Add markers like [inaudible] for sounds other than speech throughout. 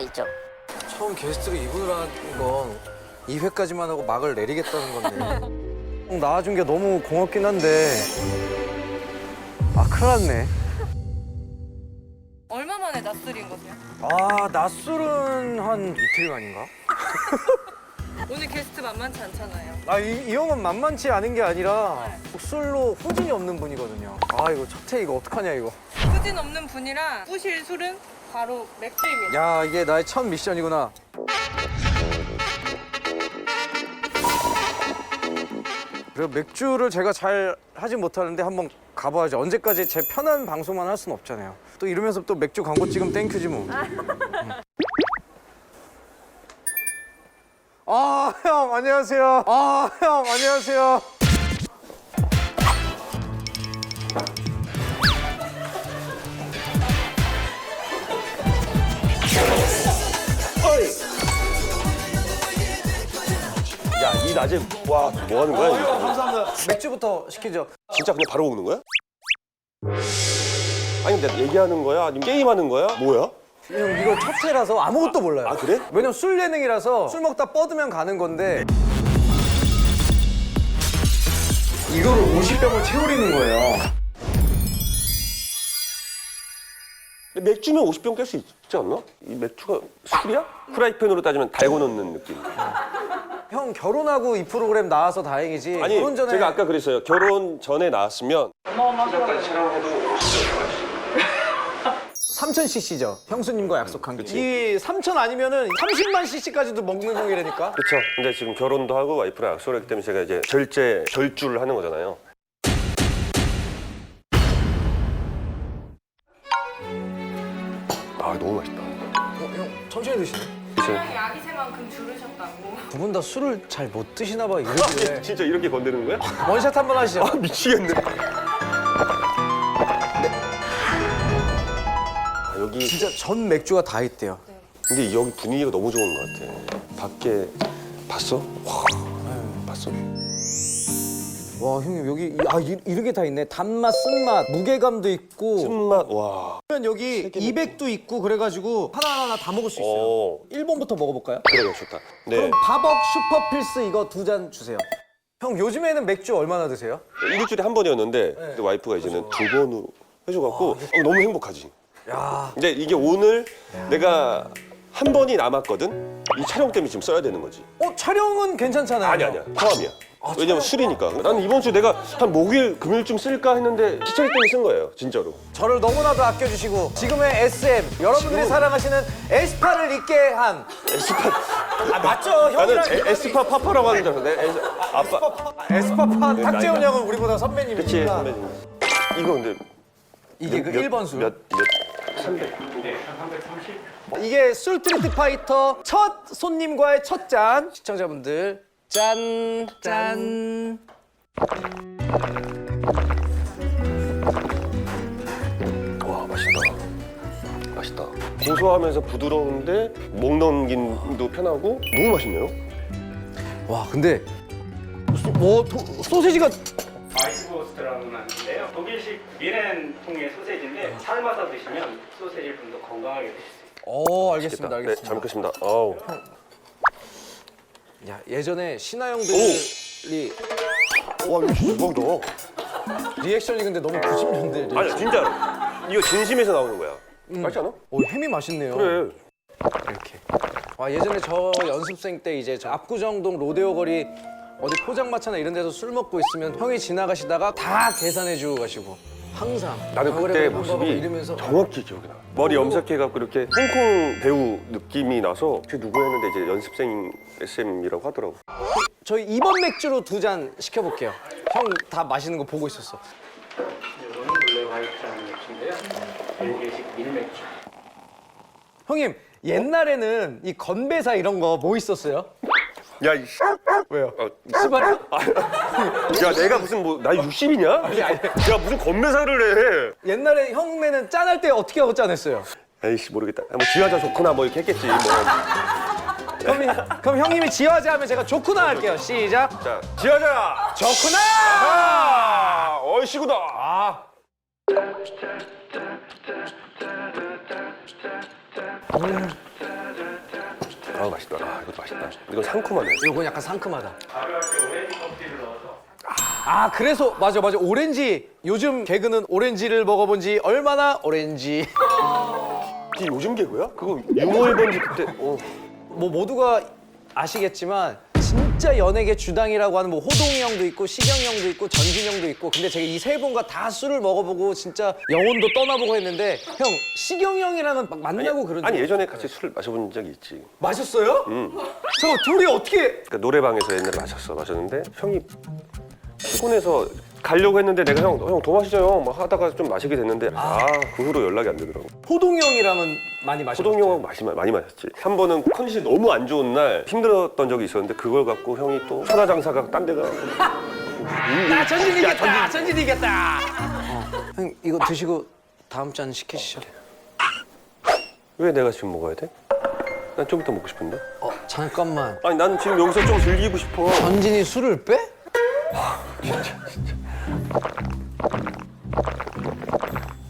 있죠. 처음 게스트로 이분을 하는 건 2회까지만 하고 막을 내리겠다는 건데. [laughs] 형 나와준 게 너무 고맙긴 한데. 아, 큰일 났네. 얼마 만에 낯설인 거세요? 아, 낮술은 한 이틀 만인가? [laughs] 오늘 게스트 만만치 않잖아요. 아, 이, 이 형은 만만치 않은 게 아니라 술로 후진이 없는 분이거든요. 아, 이거 첫째 이거 어떡하냐, 이거. 후진 없는 분이랑 뿌실 술은 바로 맥주입니다. 야, 이게 나의 첫 미션이구나. 그리고 맥주를 제가 잘 하지 못하는데 한번 가봐야죠. 언제까지 제 편한 방송만 할 수는 없잖아요. 또 이러면서 또 맥주 광고 찍으면 땡큐지 뭐. 음. 아, 형, 안녕하세요. 아, 형, 안녕하세요. 낮에 와, 뭐 하는 거야? 이거? 감사합니다. 맥주부터 시키죠. 진짜 그냥 바로 먹는 거야? 아니, 근데 얘기하는 거야? 아니면 게임하는 거야? 뭐야? 형, 이거 첫 회라서 아무것도 몰라요. 아, 그래? 왜냐면 술 예능이라서 술 먹다 뻗으면 가는 건데 이거를 50병을 채우리는 거예요. 근데 맥주면 50병 깰 수 있지 않나? 이 맥주가 술이야? 프라이팬으로 따지면 달고 넣는 느낌. 형 결혼하고 이 프로그램 나와서 다행이지. 아니, 결혼 전에 제가 아까 그랬어요. 결혼 전에 나왔으면 3000cc죠. 형수님과 약속한 게. 이3000 아니면은 30만 cc까지도 먹는 형이라니까. 그렇죠. 근데 지금 결혼도 하고 와이프랑 약속을 했기 때문에 제가 이제 결제, 결주를 하는 거잖아요. 아, 너무 맛있다. 어, 형 천천히 드시네. 그치? 아기새만큼 줄으셨다고. 두 분 다 술을 잘 못 드시나 봐. 이러길래. 진짜 이렇게 건드는 거야? 원샷 한 번 하시죠. 아, 미치겠네. 아, 여기 진짜 전 맥주가 다 있대요. 근데 여기 분위기가 너무 좋은 것 같아. 밖에 봤어? 와, 봤어? 와 형님 여기 이- 아 이- 이런 게다 있네. 단맛, 쓴맛, 무게감도 있고. 쓴맛 와. 그러면 여기 200도 있고 그래가지고 하나 하나 다 먹을 수 있어요. 어, 1번부터 먹어볼까요? 그래 좋다. 네. 그럼 바벅 슈퍼필스 이거 두 잔 주세요. 형 요즘에는 맥주 얼마나 드세요? 일주일에 한 번이었는데 근데 와이프가 이제는 두 번으로 해줘갖고 어, 너무 행복하지. 야 근데 이게 오늘 내가 한 번이 남았거든. 이 촬영 때문에 지금 써야 되는 거지. 어 촬영은 괜찮잖아요. 아니 아니야. 포함이야. 왜냐면 술이니까. 나는 이번 주 내가 한 목요일, 금요일쯤 쓸까 했는데 기차리 때문에 쓴 거예요. 진짜로. 저를 너무나도 아껴주시고 지금의 SM 여러분들이 사랑하시는 에스파를 잊게 한 에스파. 아, 맞죠 나는 형이랑 에, 에스파 파파라고 하는 줄 알았어. 내 에스, 아빠. 에스파파 네, 탁재훈. 형은 우리보다 선배님이니까 그치 선배님. 이거 근데 이게 그 몇- 1번 술 몇, 몇, 300. 이게 술트리트 파이터 첫 손님과의 첫 잔 시청자분들 짠 짠. 와 맛있다. 맛있다. 고소하면서 부드러운데 목 넘김도 편하고 너무 맛있네요. 와 근데 소, 뭐 도, 소세지가 아이스버스트라고 하는데요. 독일식 미렌 통의 소세지인데 삶아서 드시면 소세지를 좀더 건강하게 드실 수 있어요. 어 알겠습니다 네, 알겠습니다 잘 먹겠습니다. 어우. 야 예전에 신하 형들이 와 이거 진짜 대박이다. 리액션이 근데 너무 90년대 아니 진짜로. 이거 진심에서 나오는 거야. 맛있지 않아? 오 햄이 맛있네요 그래. 이렇게 와 예전에 저 연습생 때 이제 저 압구정동 로데오 거리 어디 포장마차나 이런 데서 술 먹고 있으면 형이 지나가시다가 다 계산해 주고 가시고 항상 나는 그때 모습이 이러면서 정확히 기억이 나. 머리 염색해갖고 이렇게 홍콩 배우 느낌이 나서 그 누구 했는데 이제 연습생 SM이라고 하더라고. 저희 2번 맥주로 두 잔 시켜볼게요 형 다 마시는 거 보고 있었어 이거는 블랙 화이트라는 맥주인데요. 독일식 밀맥주. 형님 옛날에는 이 건배사 이런 거 뭐 있었어요? 야 이 씨. 왜요? 어, 스바르? 야 내가 무슨 뭐 나이 60이냐? 아니, 아니. 야 무슨 건매사를 해? 옛날에 형네는 짠할 때 어떻게 하고 짠했어요? 에이씨 모르겠다. 뭐 지하자 좋구나 뭐 이렇게 했겠지. 뭐. 그럼, 그럼 형님이 지화제 하면 제가 좋구나 할게요 시작 자 지하자. 좋구나! 아, 어이씨구다. 아. 아 맛있다. 아, 이것도 맛있다. 이건 상큼하네. 요건 약간 상큼하다. 가루할 때 오렌지 껍질을 넣어서 아 그래서 맞아 맞아 오렌지 요즘 개그는 오렌지를 먹어본 지 얼마나 오렌지 이게 요즘 개그야? 그거 유머 1번지 그때. 어. 뭐 모두가 아시겠지만 진짜 연예계 주당이라고 하는 뭐 호동이 형도 있고 시경이 형도 있고 전진 형도 있고 근데 제가 이 세 분과 다 술을 먹어보고 진짜 영혼도 떠나보고 했는데 형 시경이 형이랑은 막 만나고 그런 적 아니 예전에 같이 술 마셔본 적이 있지. 마셨어요? 응. 저 둘이 어떻게 그러니까 노래방에서 옛날에 마셨어 마셨는데 형이 피곤해서 가려고 했는데 내가 형형더 마시죠 형 막 하다가 좀 마시게 됐는데 아 그 후로 연락이 안 되더라고. 호동이 형이랑은 많이 마셨어요? 호동이 형하고 마시, 많이 마셨지. 한 번은 컨디션이 너무 안 좋은 날 힘들었던 적이 있었는데 그걸 갖고 형이 또 천하장사가 딴 데가 [laughs] 나 전진 이겼다 전진 이겼다 형 이거 드시고 다음 잔 시키시죠 왜 내가 지금 먹어야 돼? 난 좀 이따 먹고 싶은데. 어 잠깐만 아니 난 지금 여기서 좀 즐기고 싶어. 전진이 술을 빼?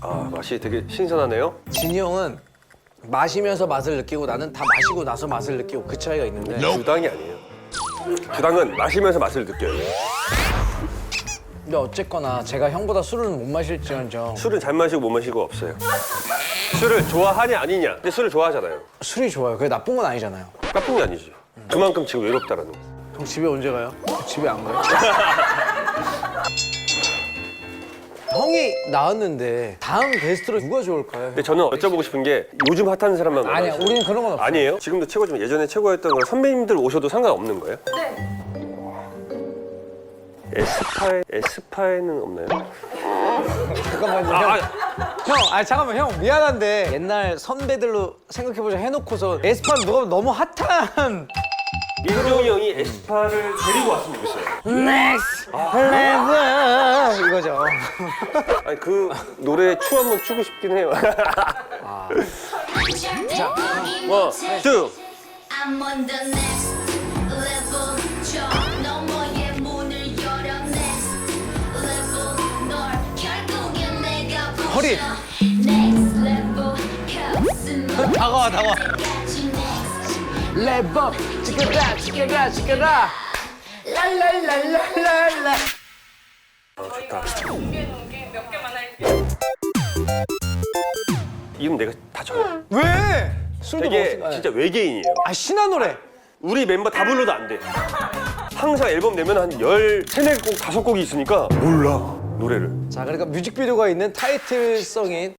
아 맛이 되게 신선하네요. 진이 형은 마시면서 맛을 느끼고 나는 다 마시고 나서 맛을 느끼고 그 차이가 있는데 주당이 아니에요. 주당은 마시면서 맛을 느껴요. 근데 어쨌거나 제가 형보다 술을 못 마실지언정 술은 잘 마시고 못 마시고 없어요. 술을 좋아하냐 아니냐. 근데 술을 좋아하잖아요. 술이 좋아요 그게 나쁜 건 아니잖아요 까쁜 게 아니지. 그만큼 지금 외롭다라는 거. 형 집에 언제 가요? 집에 안 가요? [laughs] 형이 나왔는데 다음 게스트로 누가 좋을까요? 근데 저는 여쭤보고 싶은 게 요즘 핫한 사람만 아니야 원하세요? 우리는 그런 건 없어 아니에요? 지금도 최고지만 예전에 최고였던 건 선배님들 오셔도 상관없는 거예요? 네. 에스파에 에스파에는 없나요? 잠깐만요 형. 형, 아니 잠깐만 형 미안한데 옛날 선배들로 생각해보자 해놓고서 에스파는 누가 보면 너무 핫한 민종이 형이 에스파를 데리고 왔으면 좋겠어요. 넥스 레브 이거죠 아니 그 노래 춤 한번 추고 싶긴 해요. 자, 원, 투. I'm on the next level. 저 너머의 문을 열어 next level. 널 결국엔 내가 부셔. 허리. Next level. 가슴을 다가와 다가와 레버 지켜라 지켜라 지켜라 랄랄랄랄랄라 저희가 준비해 놓은 게 몇 개만 할게요. 이름 내가 다 적어. 왜? 술도 되게 먹었어 진짜 외계인이에요. 아 신화 노래 우리 멤버 다 불러도 안 돼. 항상 앨범 내면 한 열, 세네 곡, 다섯 곡이 있으니까 몰라 노래를. 자 그러니까 뮤직비디오가 있는 타이틀성인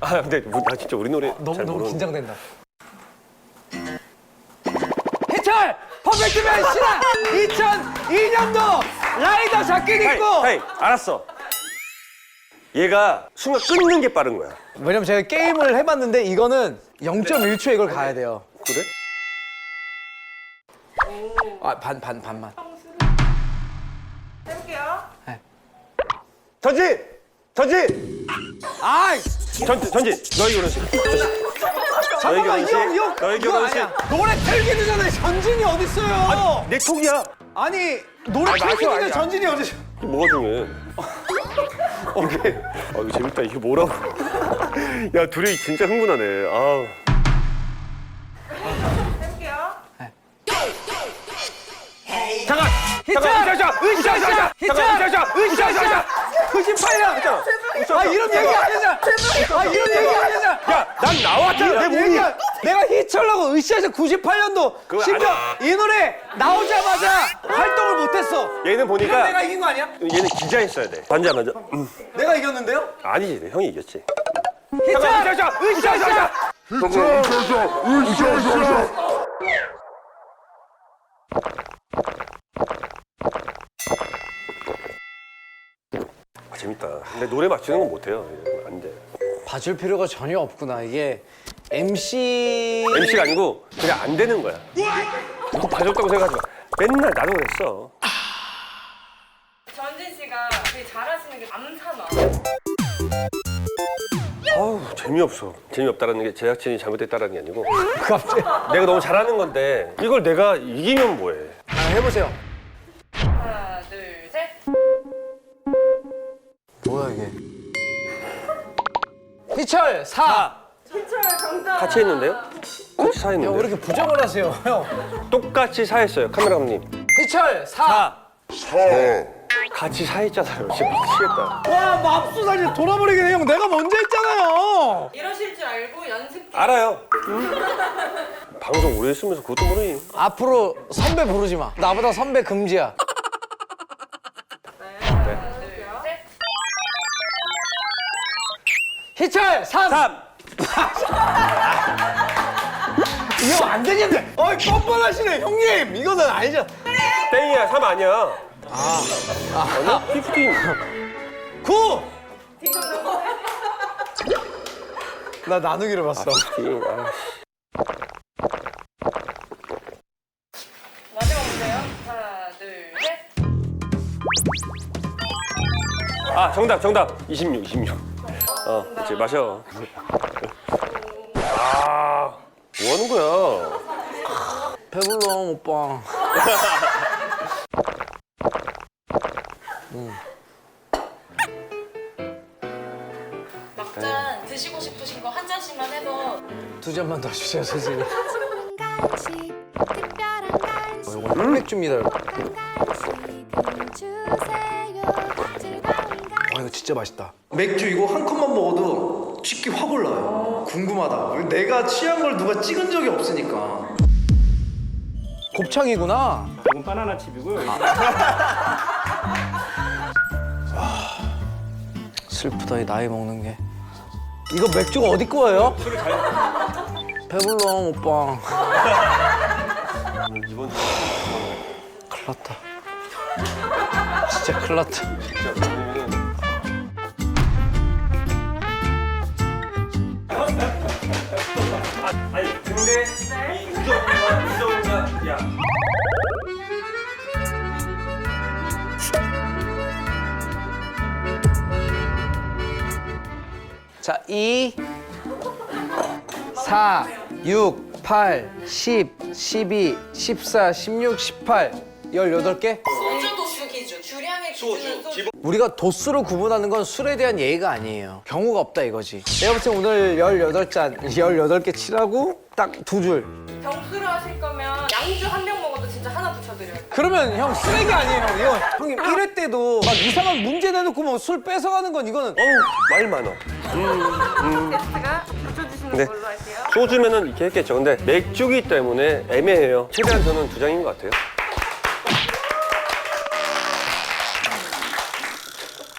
아 근데 뭐, 나 진짜 우리 노래 너무 잘 너무. 긴장된다 해철 퍼펙트맨 신화 2002년도 라이더 자켓 입고 헤이, 알았어. 얘가 순간 끊는 게 빠른 거야. 왜냐면 제가 게임을 해봤는데 이거는 0.1초에 이걸 가야 돼요 그래? 아 반 반 반만 해볼게요. 전진! 전진! 아이 전, 전진! 너희 결혼식. 너희 잠깐만 결혼식. 이형 이형 너희 결혼식. 아니야 노래 틀기도 전에 전진이 어딨어요 내 톡이야. 아니 노래 아니, 틀기 맞아, 전에 아니야. 전진이 어디 뭐가 중요해? 이게 아 이거 재밌다. 이게 뭐라고? 야 둘이 진짜 흥분하네. 아우. 해볼게요. 잠깐. 잠깐. 으쌰, 으쌰, 으쌰, 히트! 잠깐. 으쌰, 으쌰, 으쌰, 으쌰. 98년 아 이런 얘기 안 하잖아 아 이런 얘기 안 하잖아 야, 난 나왔잖아. 내 이런 몸이. 얘기 내가 희철라고 으쌰에서 98년도 그거 심지어 아니야. 이 노래 나오자마자 활동을 못했어 얘는 보니까 내가 이긴 거 아니야? 얘는 기자했어야 돼. 반지 안 맞아? 음. 내가 이겼는데요? 아니지, 형이 이겼지. 희철! 으쌰, 으쌰, 으쌰. 아, 재밌다. 근데 노래 맞추는 건 못해요. 안 돼. 봐줄 필요가 전혀 없구나 이게 MC MC가 아니고 그냥 안 되는 거야. 누구 봐줬다고 생각하지 마. 맨날 나도 그랬어. 전진 씨가 되게 잘하시는 게 암사나. 아우 재미없어. 재미없다라는 게 제작진이 잘못했다라는 게 아니고 [laughs] 갑자기 내가 너무 잘하는 건데 이걸 내가 이기면 뭐해? 아, 해보세요 희철 4 희철 정답. 같이 했는데요? 똑같이 형 사했는데 왜 이렇게 부정을 하세요 형? 똑같이 사 했어요 카메라맨님. 희철 4 같이 사 했잖아요 진짜 미치겠다. 와 맙소사 이제 돌아버리겠네 형. 내가 먼저 했잖아요. 이러실 줄 알고 연습 알아요. 방송 오래 했으면서 그것도 모르니. 앞으로 선배 부르지 마. 나보다 선배 금지야 희철 3 3 [laughs] 이거 안 되겠네. 어이 뻔뻔하시네. 형님 이거는 아니죠. 땡이야 3 아니야. 아 아니야? 15 9! 나 나누기를 봤어. 15 아, 마지막 문제요. 하나, 둘, 셋. 아 정답 정답. 26 26 어 이제 마셔. 아 뭐 하는 거야? 배불러 오빠. [laughs] 막잔 드시고 싶으신 거 한 잔씩만 해서 두 잔만 더 주세요 선생님. 간식 특별한 간식 이건 흑맥주입니다 여러분. 간식을 주세요 즐거운 간식 와 이거 진짜 맛있다 맥주 이거 한 컵만 먹어도 취기 확 올라요. 궁금하다. 내가 취한 걸 누가 찍은 적이 없으니까. 곱창이구나. 이건 바나나 칩이고요. [laughs] 슬프다 이 나이 먹는 게. 이거 맥주가 어디 거예요? 배불러 오빠. 이번 주 큰일 났다. 진짜 큰일 났다 자, 2, 4, 6, 8, 10, 12, 14, 16, 18, 18개? 소주 도수 기준 주량의 기준은 소주 우리가 도수로 구분하는 건 술에 대한 예의가 아니에요. 경우가 없다 이거지. 내가 볼때 오늘 18잔, 18개 치라고 딱 두 줄. 병수로 하실 거면 양주 한 진짜 하나 붙여드려요. 그러면 형 쓰레기 아니에요, 형. 이거 형님 1회 때도 막 이상한 문제 내놓고 뭐 술 뺏어가는 건 이거는 어우 말 많어 테스트가 붙여주시는 네. 걸로 할게요. 소주면은 이렇게 했겠죠 근데 맥주기 때문에 애매해요 최대한 저는 두 장인 것 같아요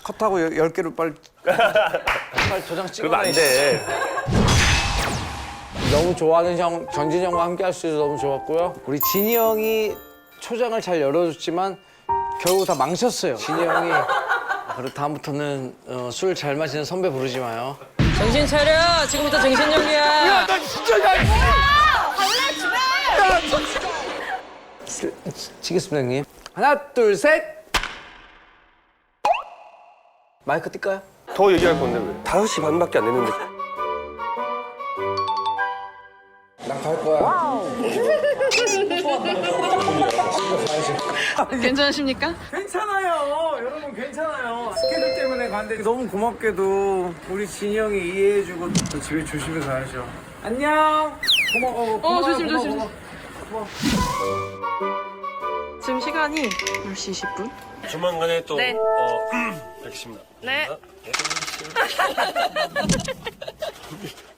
컷하고 10개로 빨리 [laughs] 빨리 저장 찍어 그러면 안 돼 너무 좋아하는 형 전진이 형과 함께 할 수 있어서 너무 좋았고요. 우리 진이 형이 초장을 잘 열어줬지만 결국 다 망쳤어요. 진이 형이 아, 그리고 다음부터는 어, 술 잘 마시는 선배 부르지 마요. 정신 차려. 지금부터 정신력이야. 치겠습니다 형님. 하나 둘 셋. 마이크 뜰까요? 더 얘기할 건데 왜 5시 반밖에 안 됐는데 괜찮으십니까? 괜찮아요. 여러분 괜찮아요. 스케줄 때문에 갔는데 너무 고맙게도 우리 진이 형이 이해해주고 집에 조심히 가야죠. 안녕. 고마워. 고마워. 조심, 고마워, 조심. 고마워. 지금 시간이 10시 20분 조만간에 또 네. 어, [clears throat] 뵙겠습니다 네. [laughs]